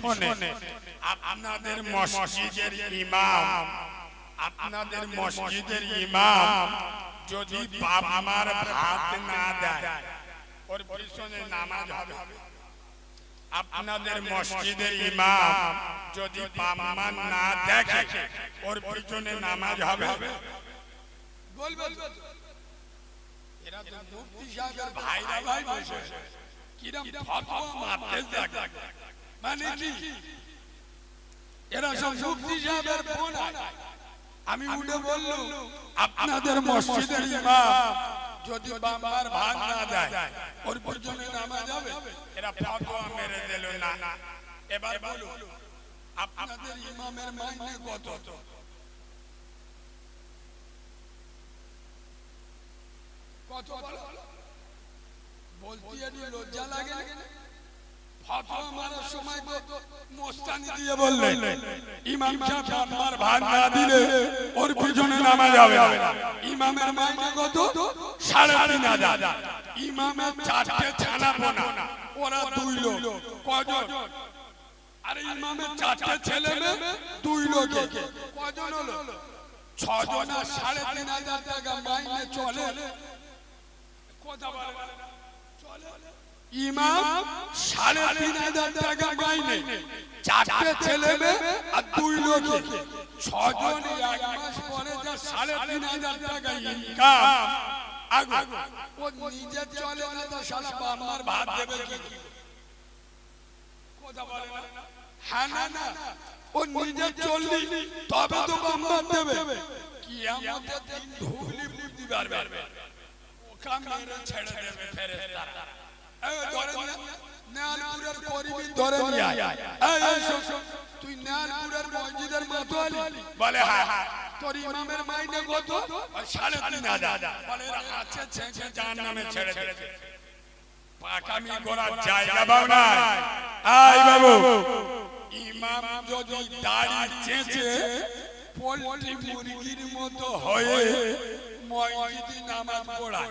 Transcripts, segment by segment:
পিছনে আপনাদের মসজিদের ইমাম আপনাদের মসজিদের ইমাম যদি ভাত না দেয় ওর পিছনে নামাজ হবে। আপনাদের মসজিদের ইমাম যদি না দেখে ওর পিছনে নামাজ হবে। তো। এরা তো মুফতি সাহেবের ভাইরা ভাই বসে কিরম ফতোয়া মারতে থাকে মানে কি? এরা সব মুফতি সাহেবের বোন। আমি উঠে বললু আপনাদের মসজিদের ইমাম যদি বাম্বার ভাগ না দেয় ওর পিছনে নামাজ হবে। এরা ফতোয়া মেরে দিল না। এবার বলুন আপনাদের ইমামের মাইনে কত? কত? বলো? বলতে লজ্জা লাগে না? ফতোয়া মারার সময় মোস্তানি দিয়ে বললেন, ইমাম সাহেব, আমার দিলে ওর পিছনে নামাজ হবে না। ইমামের মাইনে কত? সাড়ে তিন হাজার। ইমামের ওরা দুই লোক। কজন? আরে, ইমামের চারটে ছেলে মেয়ে, দুই লোকে। কজন হলো? সাড়ে তিন হাজার টাকা মাইনে চলে। কথা চলে? ইমাম সাড়ে তিন হাজার টাকা মাইনে চারটে ছেলে মেয়ে আর দুই লোকে ছজন এক মাস পরে যা সাড়ে তিন হাজার টাকা ইনকাম। আগো ও নিজে চলে না তো সারা বাবার ভাত দেবে কি? কথা বলে না? হ্যাঁ না না। ও নিজে চললি তবে তো বাম্বার দেবে। কি আমাদের ঢুকলি বুদ্ধি পারবে। ওকা মেরে ছেড়ে দেবে ধরে নিয়ে আয়। এই তুই মসজিদের মাতোয়ালি। বলে হ্যাঁ তোর ইমামের মাইনে কত? সাড়ে তিন হাজার। বলে আছে ছেঁচে জাহান নামে ছেড়ে দিয়েছে পাকামি করার জায়গা পাও না আই বাবু। ইমাম যদি দাড়ি চেঁচে পোল্ট্রি মুরগির মতো হয়ে মসজিদে নামাজ পড়ায়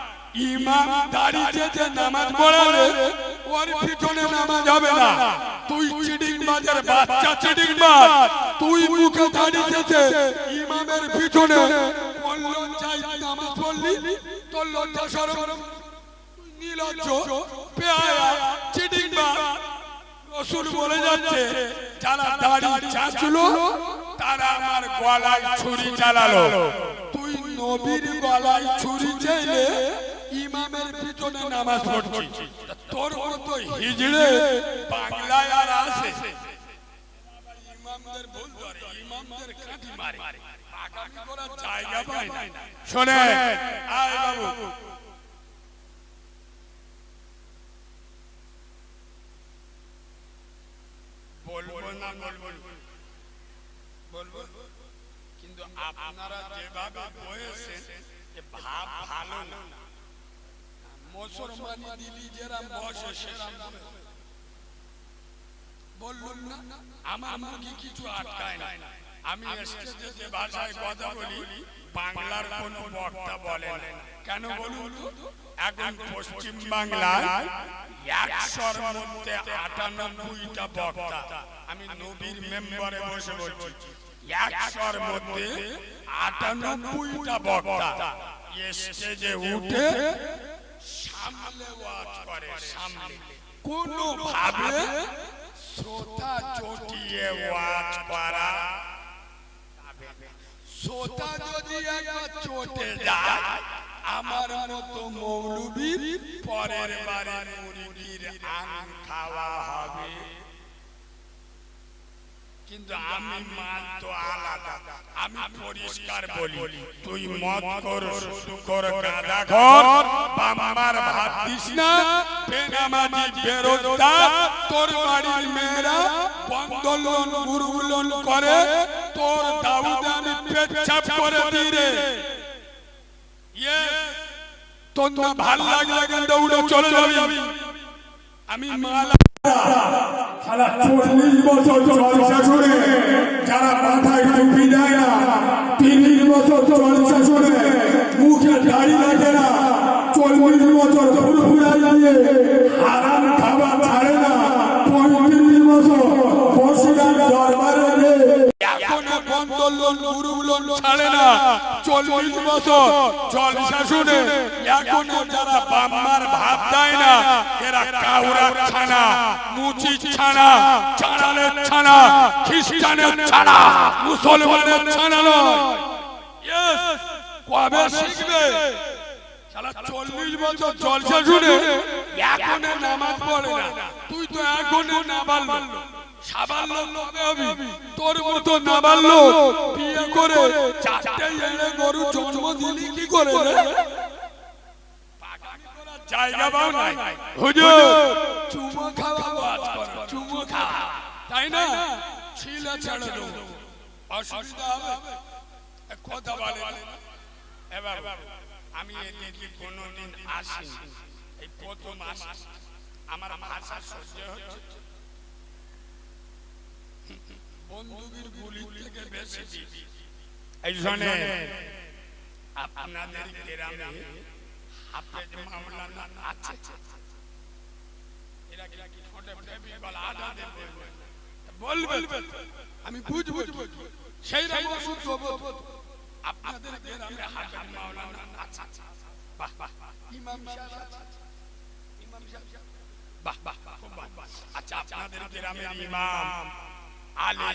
ইমাম দাড়ি চেঁচে নামাজ পড়ালে ওর পিছনে নামাজ হবে না। তুই চিটিং বাজের বাচ্চা চিটিং বাজ তুই মুখে দাড়ি চেঁচে ইমামের পিছনে। কোন লজ্জায় নামাজ পড়লি, তোর লজ্জা শরম নীলজ্জ, পেয়ারা চিটিং বাজ রসুল বলে যাচ্ছে, যারা দাড়ি চাচলো, তারা আমার গলায় ছুরি চালালো। তুই নবীর গলায় ছুরি চাইলে ইমামের নামাজ পড়ছিস তোর মতো হিজড়ে বাংলায় আর আসে ইমামদের ভুল ধরে ইমামদের কাঁটি মারে। জায়গা পায় না। শোনেন। আয় বাবু। বলব না বলব বলব কিন্তু আপনারা যেভাবে বয়েছেন ভাব ভালো না। মুসলমানি দিলি যেরাম বসে সেরাম বললুম না আমার মুখে কিছু আটকায় না আমি স্টেজে যে ভাষায় কথা বলি বাংলার কোন বক্তা বলে কেন বলুন এখন পশ্চিম বাংলায় একশোর মধ্যে আটানব্বইটা বক্তা। আমি নবীর মেম্বারে বসে বলছি। একশোর মধ্যে আটানব্বইটা বক্তা। স্টেজে উঠে সামলে ওয়াজ করে সামলে। কোনো ভাবে শ্রোতা চটিয়ে ওয়াজ করা। শ্রোতা যদি একবার চটে যায় আমার মতো মৌলবীর পরের বারে মুরগির আং খাওয়া হবে। কিন্তু আমি মাল তো আলাদা। আমি পরিষ্কার বলি তুই মদ কর শুধু কর গাঁদা কর বামার ভাত দিস না বেনামাজি বেরোজগার তোর বাড়ির মেয়েরা বন্দোলন গুরুগুলন করে তোর দাউদ আমি পেচ্ছাপ করে দিই রে Yes, তোর না ভালো লাগলে কিন্তু দৌড়ে চলে যাবি। আমি মাল সারা চল্লিশ বছর জলসা শুনে যারা মাথায় টুপি দেয় না তিরিশ বছর জলসা শুনে মুখে দাড়ি রাখে না চল্লিশ বছর ফুরফুরা দিয়ে হারাম খাবার এখনও বন্দোলন গুরুগুলন ছাড়ে না। চল্লিশ বছর জলসা শুনে এখনও যারা বাম্মার ভাত দেয় না এরা কাউরা ছানা মুচি ছানা চাড়ালের ছানা খ্রিস্টানের ছানা মুসলমানের ছানা নয়। কবে শিখবে? চল্লিশ বছর জলসা শুনে এখনও নামাজ পড়ে না। তুই তো এখনও নামাজ সাবাল লোক হবি তোর মতো নাবাল বিয়ে করে চারটে এনে গরু জন্ম দিলি কি করে রে? জায়গা পাও নাই। হুজুর চুমো খাওয়া বাজ করো চুমো খাওয়া। তাই না? ছিলে ছেড়ে দেবো অসুবিধা হবে। এ কথা বলে এবার আমি এদিকে কোনোদিন এই প্রথম আমার ভাষা সহ্য হচ্ছে। বন্দুকের গুলি থেকে বেশি এই শোনে আপনাদের গ্রামে হাফেজ মাওলানা আছে। এরা কি ঠোঁটে ফেভিকল আদা দেবে বলবে আমি বুঝব সেই রকম ওষুধ দেবো। আপনাদের গ্রামে হাফেজ মাওলানা আছে। বাহ বাহ বাহ। ইমাম সাহেব ইমাম সাহেব। বাহ বাহ বাহ, বাহ। আচ্ছা আপনাদের গ্রামের ইমাম। আলী।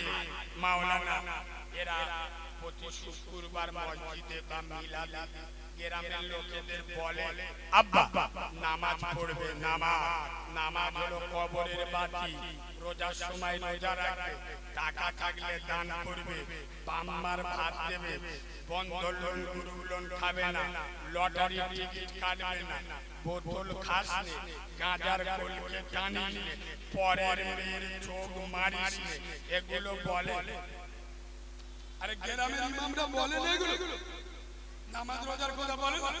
মাওলানা এরা প্রতি শুক্রবার মসজিদে বা মিলাদে গ্রামের লোকেদের বলে আব্বা নামাজ পড়বে নামাজ। নামাজ হলো কবরের বাতি। রোজার সময় রোজা রাখবে, টাকা থাকলে দান করবে, বাম্মার ভাত দেবে বন্ধন গুরুগুলন খাবে না লটারি টিকিট কাটবে না, বোতল খাস গাঁজার কলকে টানিস পরের মেয়ের চোখ মারিস এগুলো বলে। আরে গ্রামের ইমামরা বলে না এগুলো? নামাজ রোজার কথা বলে না?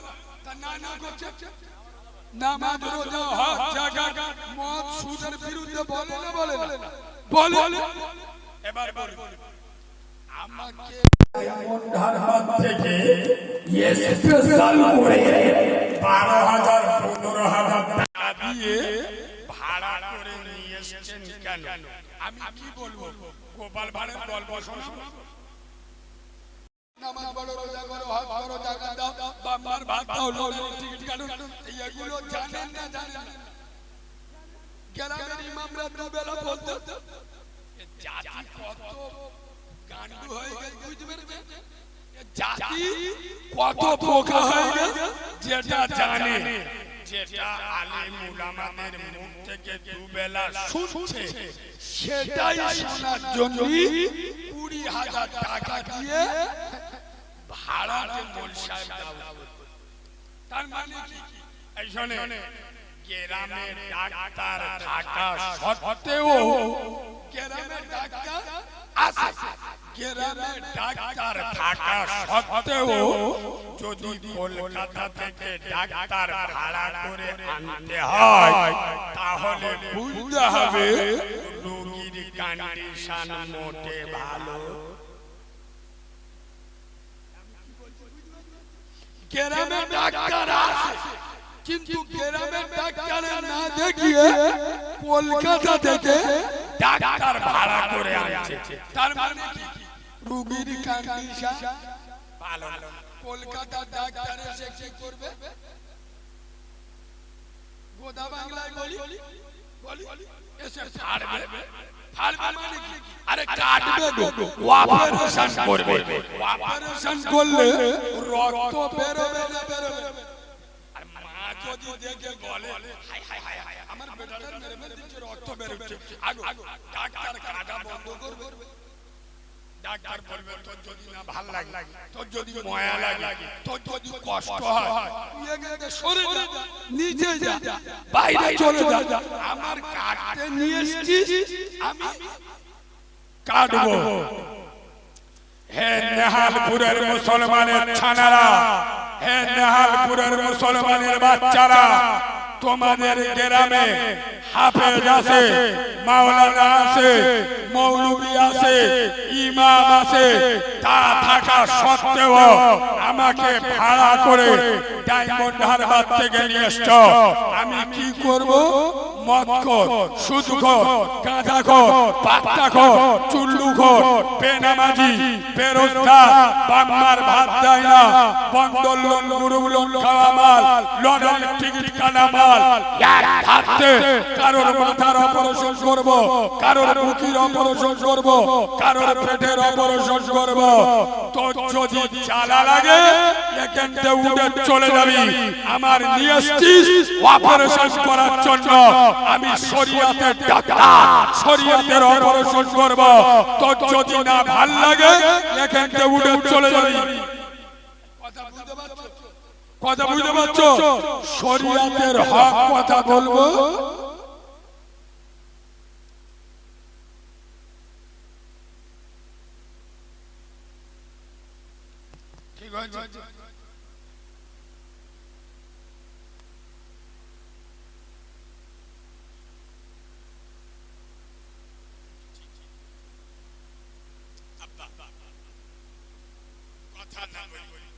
তা না না করছে? নামাজ রোজা হক জাকাত মদ সুদের বিরুদ্ধে বলে না বলে না। বলে এবার বলুন আমাকে ধারবাদ থেকে স্পেশাল করে বারো হাজার পনেরো হাজার টাকা দিয়ে ভাড়া করে নিয়ে এসেছেন কেন? আমি কি বলব? গোপাল ভাড়ের গল্প শোনাবো নামাজ পড়ো, রোজা যেটা জানে। যেটা আলিম উলামাদের মুখ থেকে দুবেলা শুনছে, সেটাই শোনার জন্য কুড়ি হাজার টাকা দিয়ে ভাড়াতে মোল সাহেব দাও তার মানে কি? এই শোনে ডাক্তার থাকা সত্ত্বেও ডাক্তার আছে ডাক্তার থাকা সত্ত্বেও যদি কলকাতা থেকে ডাক্তার ভাড়া করে আনতে হয়, তাহলে বুঝতে হবে রোগীর কন্ডিশন মোটে ভালো। গ্রামের ডাক্তার আছে। কিন্তু গ্রামের ডাক্তারের না দেখিয়ে কলকাতা থেকে ডাক্তার ভাড়া করে আনছে। তার মানে কি? রোগীর কন্ডিশন ভালো কলকাতা ডাক্তার এসে কি করবে? গোদা বাংলায় বলি বলি এসে ফাড়বে ফাড়বে মানে কি আরে কাটবে গো অপারেশন করবে। অপারেশন করলে রক্ত বেরোবে না, বেরোবে আর মা যদি দেখে বলে হাই হাই হাই হাই আমার বেটার মেরে মেরে রক্ত বেরোচ্ছে। আগো, ডাক্তার কাটা বন্ধ করবে। ডাক্তার বলবে তোর যদি না ভালো লাগে তোর যদি ময়া লাগে তোর যদি কষ্ট হয় তুই এখান থেকে সরে যা নিচে যা বাইরে চলে যা আমার কাটতে নিয়ে এসেছিস আমি কাটবো। হে নেহালপুরের মুসলমানের ছানারা হে নেহালপুরের মুসলমানের বাচ্চারা তোমাদের গ্রামে হাফেজ আছে মাওলানা আছে মৌলবী আছে ইমাম আছে তা থাকা সত্ত্বেও আমাকে ভাড়া করে ডায়মন্ড হারবার থেকে নিয়ে এসছ। আমি কি করব? মদ খোর সুদ খোর গাঁজা খোর পাত্তা খোর চুল্লু খোর বেনামাজি বেরোজগার বাংলার ভাত দেয় না বন্দর লোন গুরু লোন খাওয়া মাল লন্ডন টিকিট কাটা মাল এক হাতে কারোর মাথার অপারেশন করব কারোর বুকির অপারেশন করব কারোর পেটের অপারেশন করব। তোর যদি জ্বালা লাগে উঠে চলে যাবি। আমার নিয়ে এসছিস অপারেশন করার জন্য। আমি শরীয়তের ডাক্তার শরীয়তের অপারেশন করব। তোর যদি না ভালো লাগে এখান থেকে উঠে চলে যাবি। কথা বুঝতে পারছ? শরীয়তের হক কথা বলব? ঠিক আছে। কথা না বলি।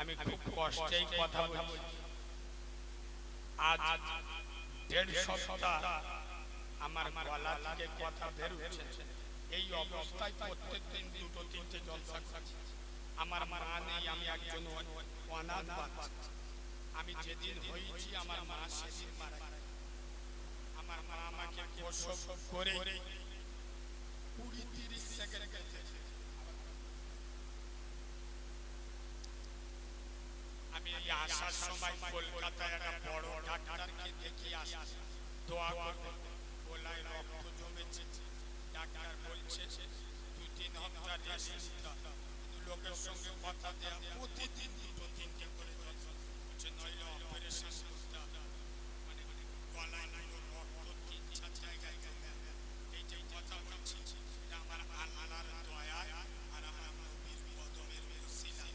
আমি খুব কষ্টেই কথা আমার কথা এই অবস্থায় প্রত্যেক দিন দুটো, তিনটে জলসা আমার মা নেই, আমি একজন আমি যেদিন হয়েছি, আমার মা সেদিন মারা আমার মা আমাকে করে কুড়ি তিরিশ সেকেন্ড গেছে আমি এই আসার সময় কলকাতায় একটা বড় ডাক্তারকে দেখি আসছি। দোয়া করতে বলায় রক্ত জমেছে। ডাক্তার লোকের সঙ্গে কথা দেয়া প্রতিদিন দুটো তিনটে করে নইলে অপারেশন করতে হবে। মানে গলায় পুরো রক্ত তিন চার জায়গায় জমে আছে। এই যে কথা বলছি এটা আমার আল্লাহর দয়ায় আর আমার নবীর কদমের ওসিলা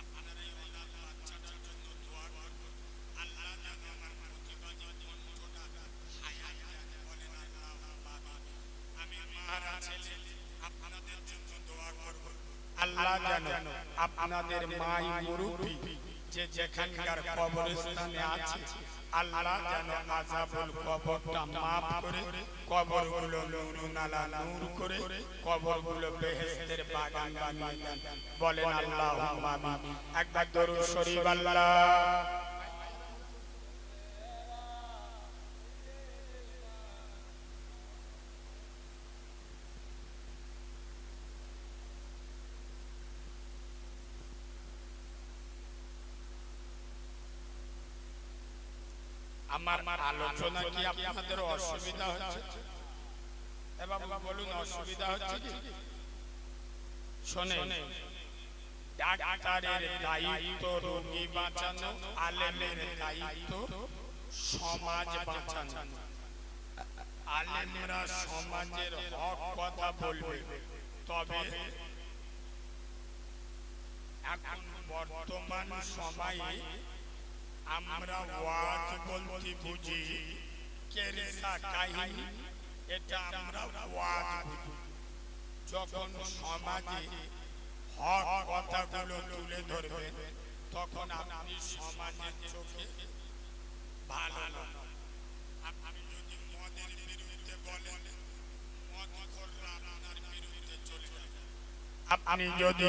আপনারা এই অনাথ বাচ্চাটার জন্য দোয়া করবেন আল্লাহ যেন আমার প্রতিবাদী কণ্ঠটা হায়াত দেন বলেন আল্লাহ আমি মারা ছেলে আপনাদের জন্য দোয়া করব আল্লাহ আপনাদের মাই মুরুবি যে যেখানকার কবরস্থানে আছে, আল্লাহ যেন আজাবুল কবরটা মাফ করে, কবরগুলো নুরুন নূর করে, কবরগুলো বেহেশতের বাগান বানিয়ে দেন। বলেন আল্লাহ একবার দরুদ শরীফ আল্লাহ। আমার আলোচনা কি আপনাদের অসুবিধা হচ্ছে? এবার বলুন অসুবিধা হচ্ছে কি? শোনে ডাক্তারের দায়িত্ব রোগী বাঁচানো আলেমের দায়িত্ব সমাজ বাঁচানো। আলেমরা সমাজের হক কথা বলবে। তবে এখন বর্তমান সময়ে আমরা ওয়াজ বলতে বুঝি। কেরেসা কাহিনী, এটা আমরা ওয়াজ বুঝি যখন সমাজে হক কথাগুলো তুলে ধরবেন তখন আপনি সমাজের চোখে ভালো আপনি যদি মদের বিরুদ্ধে বলেন মদ আপনার বিরুদ্ধে চলে যাবে। আপনি যদি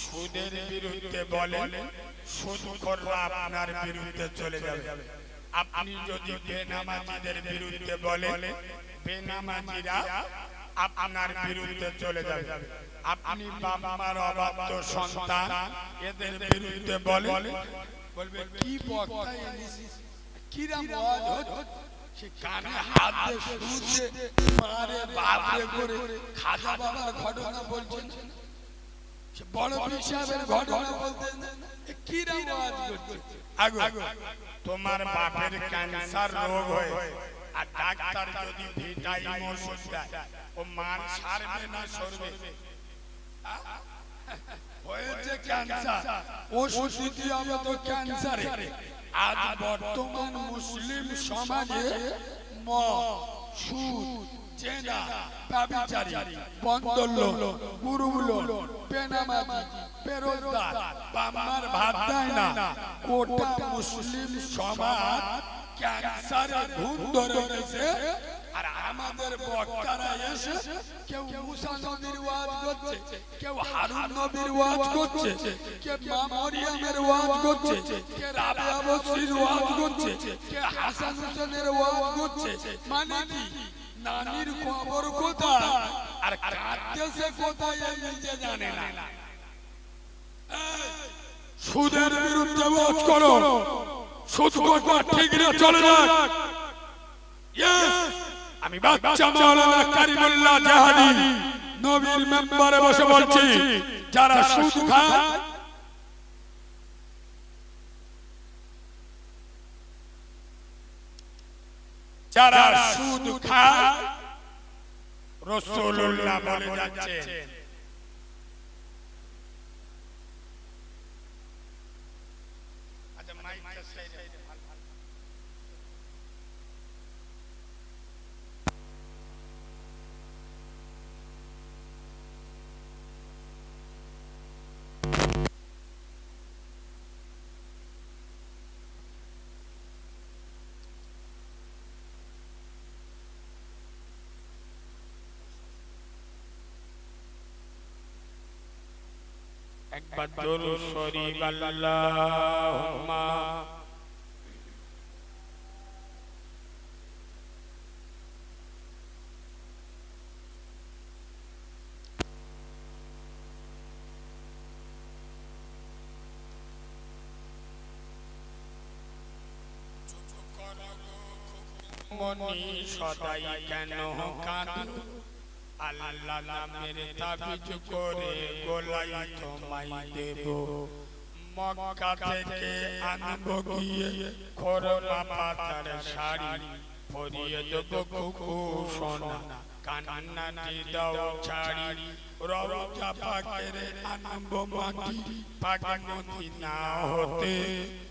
সুদের বিরুদ্ধে বলেন, সুদখোররা আপনার বিরুদ্ধে চলে যাবে। আপনি যদি বেনামাজিদের বিরুদ্ধে বলেন, বেনামাজিরা আপনার বিরুদ্ধে চলে যাবে। আপনি বাবা মার অবাধ্য সন্তান, এদের বিরুদ্ধে বলেন, বলবে, কি বক্তা কিরাম সে কানে হাত দিয়ে শুনছে মারে বাপরে করে খাজা বাবার ঘটনা বলছেন। বড় সাহেবের ঘটনা বলতেন এ কিরাম ওয়াজ করছে? আগো তোমার বাপের ক্যান্সার রোগ হয়ে। আর ডাক্তার যদি ভিটামিন ওষুধ দেয় ও মান সারবে না সরবে। হয়েছে ক্যান্সার। ওষুধ দিতে হবে তো ক্যান্সারে। আজ বর্তমান মুসলিম সমাজে মদ সুদ জেনা ব্যভিচারী বন্দল গুরুগুলো বেনামাজি বেরোজগার বাম্মার ভাত দেয় না গোটা মুসলিম সমাজ ক্যান্সারে ঘুম ধরে গেছে আর আমাদের বক্তারা এসে কেউ মুসা নবীর ওয়াজ করছে, কেউ হারুন নবীর ওয়াজ করছে কে মা ওয়াজ করছে কে রাবিয়া বসরির ওয়াজ করছে কে হাসান হোসেনের ওয়াজ করছে। মানে কি? নানির খবর কোথায়? না। সুদের বিরুদ্ধে করো। সুদ করবা ঠিক না, চলে Yes! আমি বাচ্চা মাওলানা কারিমুল্লাহ জাহাদি নবীর মেম্বারে বসে বলছি, যারা সুদ খায় যারা সুদ খায় রসুল্লাহ বলে যাচ্ছেন। একবার দরুদ শরীফ আল্লাহুম্মা মনি সদাই কেন কাঁদো? আল্লাহ নামের তাবিজ করে গোলাই তোমায় দেব। মক্কা থেকে আনব গিয়ে খরমা পাতার শাড়ি পরিয়ে দেব কুকু সোনা কান্নাটি দাও ছাড়ি, রওজা পাকের আনব মাটি পাকে মদিনা হতে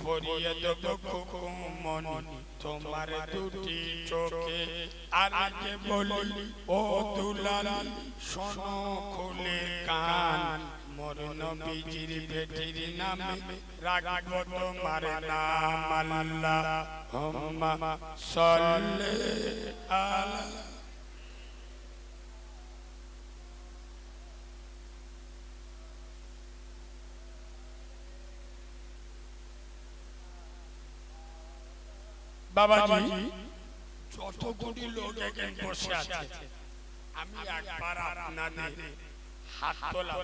পরিয়ে দেব তোমার দুটি চোখে আর আগে বলি ও দুলাল শোনো খুলে কান। মোর নবীজির বেটির নামে রাখব তোমার নাম আল্লাহ। হুম্মা সাল্লি আলা বাবাজি যত কোটি লোক এখানে বসে আছে আমি একবার আপনাদের হাত তোলা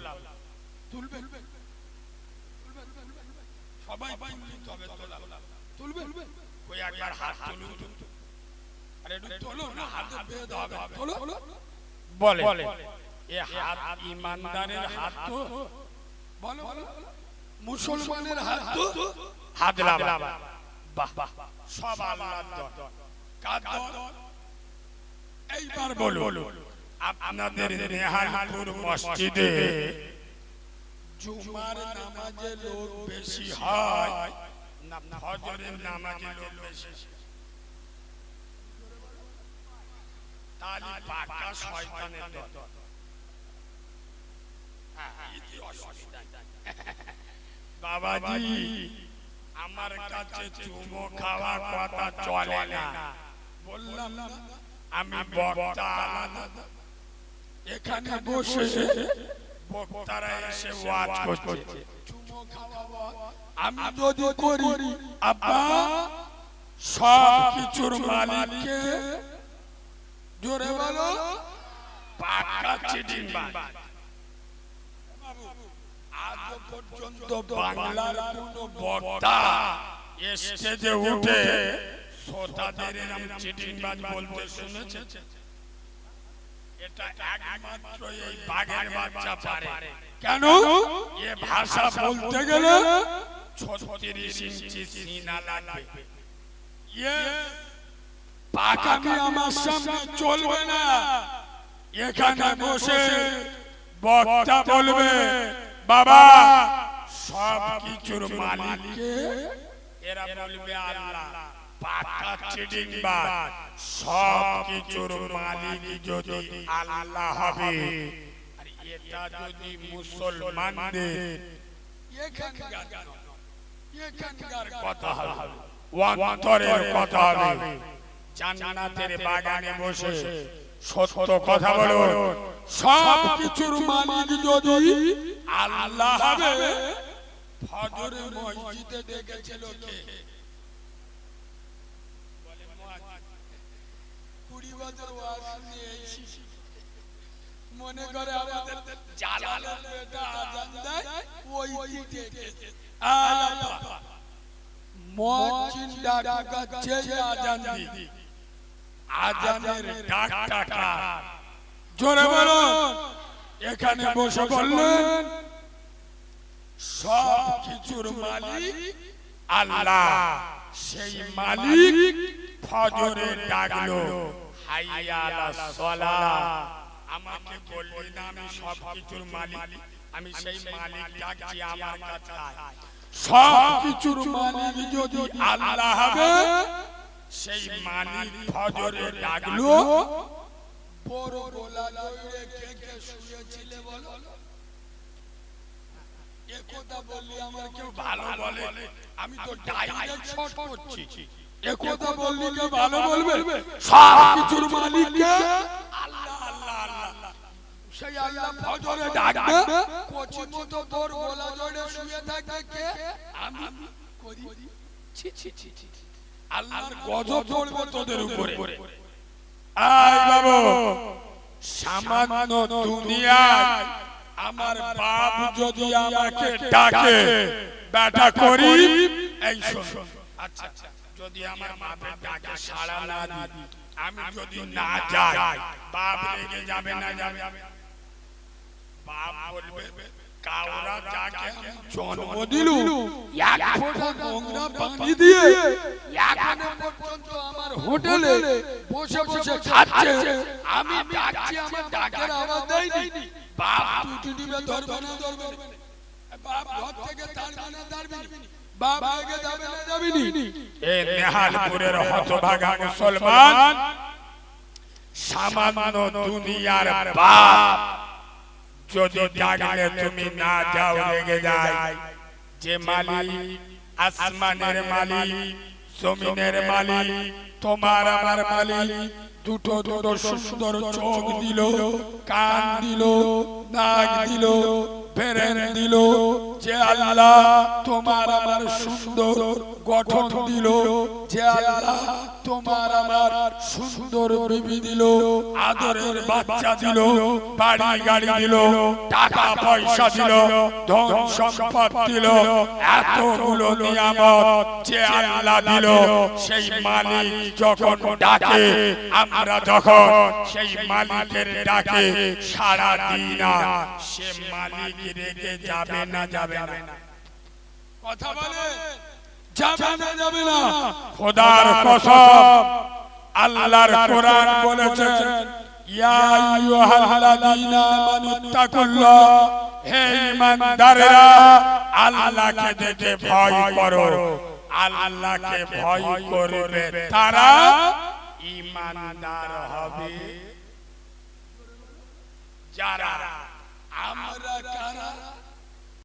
তুলবে সবাই হবে তোলা তুলবে। ওই একবার হাত তুলুন। আরে একটু তোলো না হাতে বেঁধে হবে। তোলো বলে এ হাত ইমানদারের হাত তো। বলো মুসলমানের হাত তো। হাত লাবা বাহ বাহ। সব আল্লাহর দর কাদ দর। এইবার বলুন আপনাদের নেহালপুর মসজিদে জুমার নামাজে লোক বেশি হয় না ফজরের নামাজে লোক বেশি তালি পাকা শয়তানের বাবাজি আমার কাছে চুমো খাওয়া কথা চলে না। বললাম, আমি এখানে বসে বক্তারা এসে ওয়াজ করছে। আমি যদি করি, আব্বা, সব কিছুর মালিককে জোরে বলো পাকা চিটিং আজ পর্যন্ত বাংলার কোনো বক্তা স্টেজে উঠে শ্রোতাদের এরম চিটিং বাজ বলতে শুনেছে এটা একমাত্র এই বাঘের বাচ্চা পারে। কেন? এ ভাষা বলতে গেলে ছত্রিশ ইঞ্চি সিনা লাগবে। ইয়ে পাকামি আমার সামনে চলবে না। এখানে বসে বক্তা বলবে। বাবা সব কিছুর মালিক। কে এরা বলবে আল্লাহ পাকা চিটিং বাজ সব কিছুর মালিক যদি আল্লাহ হবে। আর এটা যদি মুসলমানদের এখানকার এখানকার কথা হবে। অন্তরের কথা হবে। জান্নাতের বাগানে বসে সত্য কথা বলো সব কিছুর মালিক যদি আল্লাহ হবে ফজরে মসজিদে ডেকেছিল কে বলে মুয়াজ্জিন। কুড়ি বছর ওয়াজ নিয়ে এসেছি। মনে করে আমাদের জালালের বেটা আজান দেয় ওই দিকে। আল্লাহ মুয়াজ্জিন ডাকাচ্ছে আজান দি আজানের জোরে বলুন। এখানে বসে বললেন সব কিছুর মালিক আল্লাহ। সেই মালিক ফজরে ডাকলো আমাকে বললি না আমি সব কিছুর মালিক। আমি সেই মালিক ডাকছি আমার কাছে। সব কিছুর মালিক যদি আল্লাহ হবে সেই মালিক ফজরে ডাকলো বড় গোলা লইয়ে কে কে শুয়েছিলে বলো একথা বললি আমার কেউ ভালো বলে। আমি তো ডাইরেক্ট শর্ট করছি। একথা বললি কেউ ভালো বলবে? সব কিছুর মালিক কে আল্লাহ আল্লাহ আল্লাহ সেই আল্লাহ ফজরে ডাকবে। কোচি মতো তোর গোলা জড়ে শুয়ে থাকে কে? আমি করি। ছি ছি ছি ছি। আল্লাহর গজব পড়বে তোদের উপরে। আয় বাবু সামান্য দুনিয়ায় আমার বাপ যদি আমাকে ডাকে বেটা করি এই শোন। আচ্ছা যদি আমার বাপের ডাকে সাড়া না দিই আমি যদি না যাই বাপ রেগে যাবে না যাবে। বাপ বলবে কাওরা যাকে আমি জন্ম দিলু এক ফোঁটা নোংরা পানি দিয়ে এখনও পর্যন্ত আমার হোটেলে বসে বসে খাচ্ছে। আমি ডাকছি আমার ডাকের আওয়াজ দেয়নি। বাপ টুটি নিবে ধরবে না ধরবে বাপ ঘর থেকে তাড়বে না তাড়বে বাপ রেগে যাবে না যাবে নি। এ নেহালপুরের হতভাগা মুসলমান সামান্য দুনিয়ার বাপ। যদি ডাকলে তুমি না যাও, লেগে যায়। যে মালিক, আসমানের মালিক, জমিনের মালিক, তোমার আমার মালিক, দুটো দুটো সুন্দর চোখ দিল, কান দিল, নাক দিল বেরেন দিল যে আল্লাহ তোমার আমার সুন্দর গঠন দিল, যে আল্লাহ তোমার আমার সুন্দর বিবি দিল, আদরের বাচ্চা দিল, বাড়ি গাড়ি দিল, টাকা পয়সা দিল, ধন সম্পদ দিল, এতগুলো নিয়ামত যে আল্লাহ দিল, সেই মালিক যখন ডাকে, আমরা যখন সেই মালিকের ডাকে সাড়া দিই না সে মালিক রেগে যাবে না যাবে না। কথা বলে? যাবে না যাবে না খোদার কসম আল্লাহর কোরআন বলেছে ইয়া আইয়ুহাল্লাযীনা আমানুত্তাকুল্লাহ হে ইমানদারেরা আল্লাহকে দেখে ভয় করো। আল্লাহকে ভয় করবে তারা ইমানদার হবে। যারা আমরা কারা